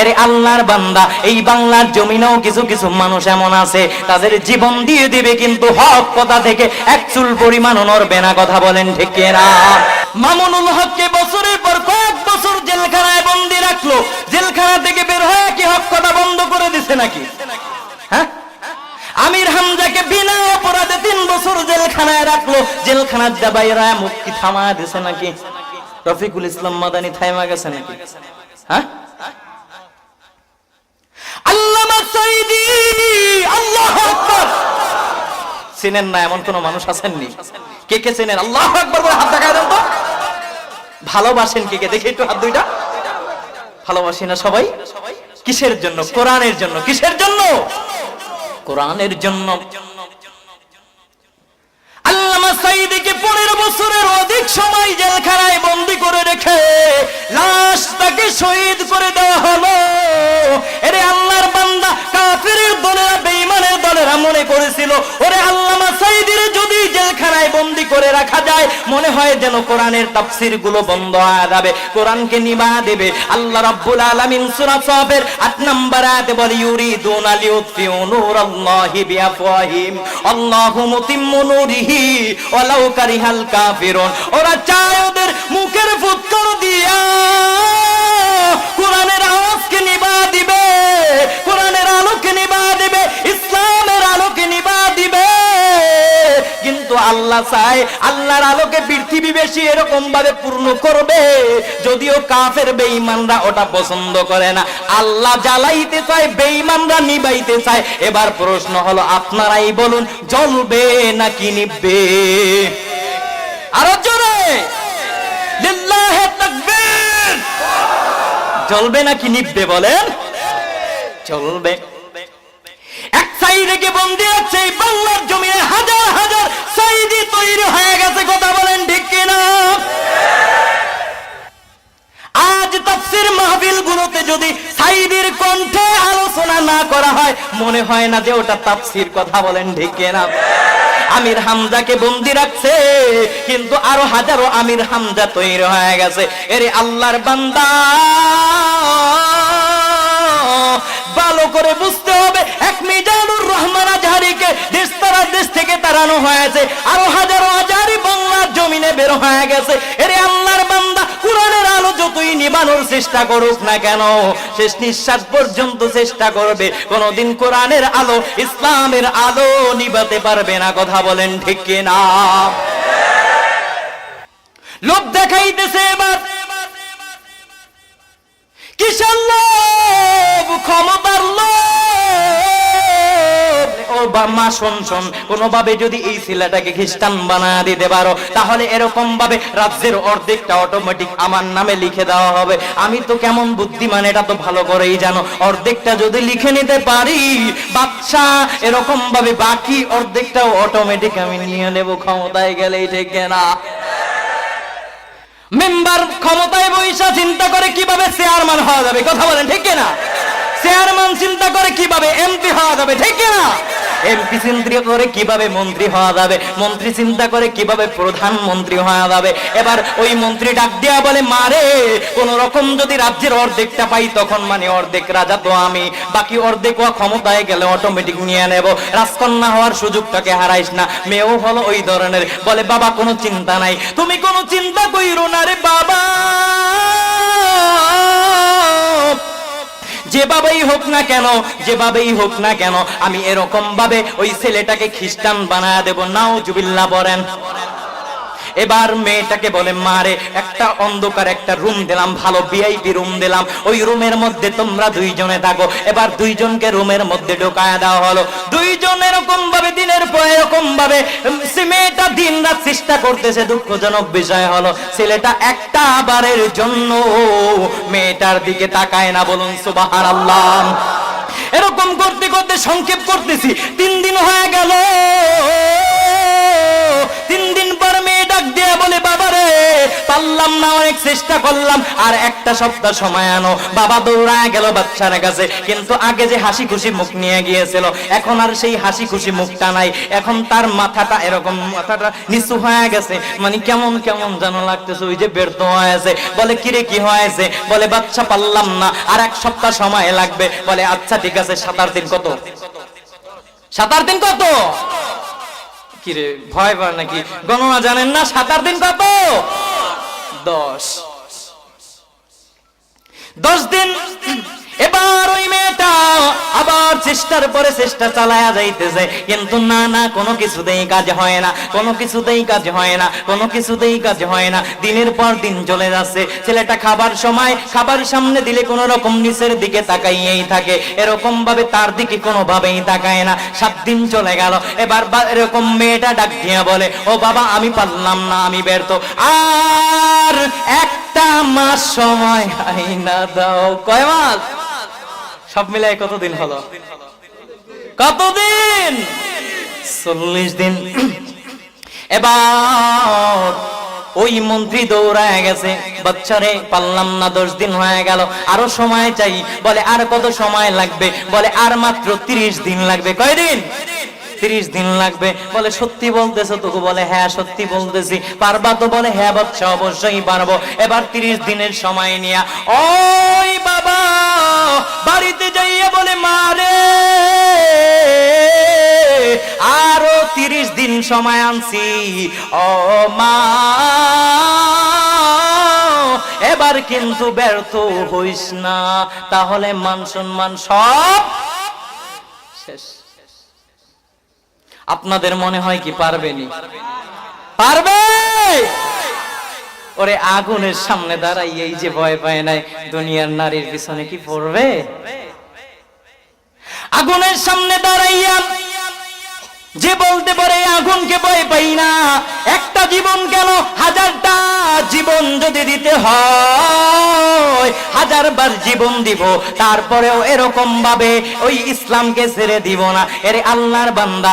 এরে আল্লাহর বান্দা, এই বাংলার জমিনেও কিছু কিছু মানুষ এমন আছে, তাদের জীবন দিয়ে দিবে কিন্তু হক কথা থেকে এক চুল পরিমাণ নড়বে না কথা বলেন ঠিক না মামুনুল হককে বছরের পর কয়েক বছর জেলখানায় বন্দি রাখল, জেলখানা থেকে বের হয়ে কি হক কথা বন্ধ করে দিছে নাকি? হ্যাঁ? আমির হামজাকে বিনা অপরাধে তিন বছর জেলখানায় রাখল, জেলখানার দাবাইরা মুক্তি থামা দিছে নাকি? রফিকুল ইসলাম মাদানি থাইমা গেছে নাকি? হ্যাঁ? চিনেন না এমন কোন মানুষ আছেননি? কে কে আল্লাহু হাত দেন তো। ভালোবাসেন কে কে? দেখি একটু হাত দুইটা। ভালোবাসি না সবাই? কিসের জন্য? কোরআনের জন্য। কিসের জন্য? কোরআনের জন্য। আল্লামা সাইদিকে পনেরো বছরের অধিক সময় জেলখানায় বন্দি করে রেখে লাশ তাকে শহীদ করে দেওয়া হলো। মনে করেছিল, ওরে আল্লামা সাইদির যদি জেলখানায় বন্দি করে রাখা যায়, মনে হয় যেন কোরআনের তাফসিরগুলো বন্ধ হয়ে যাবে, কোরআনকে নিবা দেবে। আল্লাহ রাব্বুল আলামিন সূরা সাফের 8 নম্বর আয়াতে বলে, ইউরিদুনা লিউতফিউ নূরাল্লাহি বিআফওয়াহিম, আল্লাহু মুতিম্মু নূরিহি, ওয়ালাউ কারিহাল কাফিরুন। ওরা চায় ওদের মুখের ফুৎকর দিয়া কোরআনের আওয়াজকে নিবা দিবে। আল্লাহ চায়, আল্লাহর আলোকে পৃথিবী বেশি এরকম ভাবে পূর্ণ করবে, যদিও কাফের বেঈমানরা ওটা পছন্দ করে না। আল্লাহ জ্বালাইতে চায়, বেঈমানরা নিবাইতে চায়। এবার প্রশ্ন হলো, আপনারাই বলুন, জ্বলবে নাকি নিববে? আরও জোরে! লিল্লাহে তাকবীর! জ্বলবে নাকি নিববে বলেন? চলবে এক সাইডে কে বন্দি আছে বাংলার জমিনে হাজার হাজার সাইদি তৈরি হয়ে গেছে, কথা বলেন ঠিক কিনা? আজ তাফসির মাহফিল গুলোতে যদি সাইদির কণ্ঠে আলোচনা না করা হয়, মনে হয় না যে ওটা তাফসির, কথা বলেন ঠিক কিনা? আমির হামজাকে বন্দি রাখছে, কিন্তু আরও হাজারো আমির হামজা তৈরি হয়ে গেছে। এরে আল্লাহর বান্দা, ভালো করে বুঝতে হবে, এক মিজানুর তাড়ানো হয়েছে। আরও হাজারো হাজারি বাংলার জমিনে বের হয়ে গেছে। এরে আল্লাহর বান্দা, কোরআনের আলো যতই নিবানোর চেষ্টা করুক না কেন, শেষ নিঃশ্বাস পর্যন্ত চেষ্টা করবে। কোনদিন কোরআনের আলো, ইসলামের আলো নিবাতে পারবে না, কথা বলেন ঠিক না লোক দেখাইতেছে এবার। কিসের লোভ? ক্ষমতার বা মা শোন শোন যদি এই ছেলেটাকে খ্রিস্টান বানায় দিতে পারো, তাহলে এরকম ভাবে রাজ্যের অর্ধেকটা অটোমেটিক আমার নামে লিখে দেওয়া হবে। আমি তো কেমন বুদ্ধিমান, এটা তো ভালো করেই জানো। অর্ধেকটা যদি লিখে নিতে পারি, বাচ্চা এরকম ভাবে বাকি অর্ধেকটাও অটোমেটিক আমি নিয়ে নেব, ক্ষমতায় গেলেই ঠিক না। মেম্বার ক্ষমতায় বৈশা চিন্তা করে কীভাবে চেয়ারম্যান হওয়া যাবে, কথা বলেন, ঠিক না? চেয়ারম্যান চিন্তা করে কীভাবে এমপি হওয়া যাবে, ঠিক না? এমপি চিন্তা করে কীভাবে মন্ত্রী হওয়া যাবে? মন্ত্রী চিন্তা করে কীভাবে প্রধানমন্ত্রী হওয়া যাবে? এবার ওই মন্ত্রী ডাক দেয়া বলে মারে কোন রকম যদি রাজ্যের অর্ধেকটা পাই, তখন মানে অর্ধেক রাজা তো আমি। বাকি অর্ধেক ও ক্ষমতায় গেলে অটোমেটিক নিয়ে নেব। রাজকন্যা হওয়ার সুযোগটাকে হারাইস না। মেয়েও হলো ওই ধরনের। বলে, বাবা, কোনো চিন্তা নাই। তুমি কোনো চিন্তা কইরো না রে বাবা। যেভাবেই হোক না কেন, যেভাবেই হোক না কেন, আমি এরকম ভাবে ওই ছেলেটাকে খ্রিস্টান বানায় দেব। নাও জুবিল্লা বলেন। এবার মেয়েটাকে বলে মারে একটা অন্ধকার একটা রুম দিলাম, ভালো ভিআইপি রুম দিলাম। ওই রুমের মধ্যে তোমরা দুইজনে থাকো। এবার দুইজনকে রুমের মধ্যে ঢোকায় দেওয়া হলো। দুইজন এরকম ভাবে দিনের পর এরকম ভাবে মেয়েটা দিন রাত চেষ্টা করতেছে। দুঃখজনক বিষয় হলো, ছেলেটা একটা বারের জন্য মেয়েটার দিকে তাকায় না। বলুন সুবাহার আল্লাহ এরকম করতে করতে সংক্ষেপ করতেছি। তিন দিন হয়ে গেল। তিন দিন পর মেয়েটা ডাক দিয়ে বলে বাবা রে পারলাম না অনেক চেষ্টা করলাম, আর একটা সপ্তাহ সময় আনো। বাবা দৌড়ায় গেল বাচ্চার কাছে, কিন্তু আগে যে হাসি খুশি মুখ নিয়ে গিয়েছিল, এখন আর সেই হাসি খুশি মুখটা নাই। এখন তার মাথাটা এরকম, মাথাটা নিচু হয়ে গেছে। মানে কেমন কেমন যেন লাগতেছে, ওই যে ব্যর্থ হয়েছে। বলে, কিরে, কি হয়েছে? বলে, বাচ্চা, পারলাম না। আর এক সপ্তাহ সময় লাগবে। বলে আচ্ছা ঠিক আছে সাতার দিন কত? সাতার দিন কত? কিরে, ভয় পার নাকি? গণনা জানেন না? সাতার দিন কত? দশ। দশ দিন এবার ওই মেয়েটা আবার চেষ্টার পরে চেষ্টা চালায়া যাইতেছে। কিন্তু না না, কোনো কিছুতেই কাজ হয় না, কোনো কিছুতেই কাজ হয় না, কোনো কিছুতেই কাজ হয় না। দিনের পর দিন চলে যাচ্ছে। ছেলেটা খাবার সময়, খাবার সামনে দিলে কোনো রকম নিচের দিকে তাকাইয়েই থাকে। এরকম ভাবে তার দিকে কোনো ভাবেই তাকায় না। সাত দিন চলে গেল। এবার এরকম মেয়েটা ডাক দিয়ে বলে, ও বাবা, আমি পারলাম না, আমি ব্যর্থ। আর একটা মাস সময় আইনা দাও। কয় মাস? সব মিলাই কতদিন হলো? কতদিন? চল্লিশ দিন। এবার ওই মন্ত্রী দৌড়ায় গেছে। বাচ্চারে পারলাম না, দশ দিন হয়ে গেল। আরও সময় চাই। বলে, আর কত সময় লাগবে? বলে, আর মাত্র তিরিশ দিন লাগবে। কয়দিন? তিরিশ দিন লাগবে। বলে, সত্যি বলতেছো তোকে? বলে হ্যাঁ সত্যি বলতেছি। পারবা তো? বলে হ্যাঁ বাচ্চা, অবশ্যই পারব। এবার তিরিশ দিনের সময় নিয়া, ওই বাবা বাড়িতে যাইয়া বলে মারে আরও তিরিশ দিন সময় আনছি। ও মা, এবার কিন্তু ব্যর্থ হইস না, তাহলে মান সম্মান সব আপনাদের মনে হয় কি পারবেনি পারবে? ওরে আগুনের সামনে দাঁড়াই, এই যে ভয় পায় নাই, দুনিয়ার নারীর পিছনে কি পড়বে? আগুনের সামনে দাঁড়াইয়া যে বলতে পারে, আগুনকে ভয় পাই না, একটা জীবন কেন হাজারটা জীবন যদি দিতে হয়, হাজারবার জীবন দিব, তারপরেও এরকম ভাবে ওই ইসলামকে ছেড়ে দিব না। এর আল্লাহর বান্দা।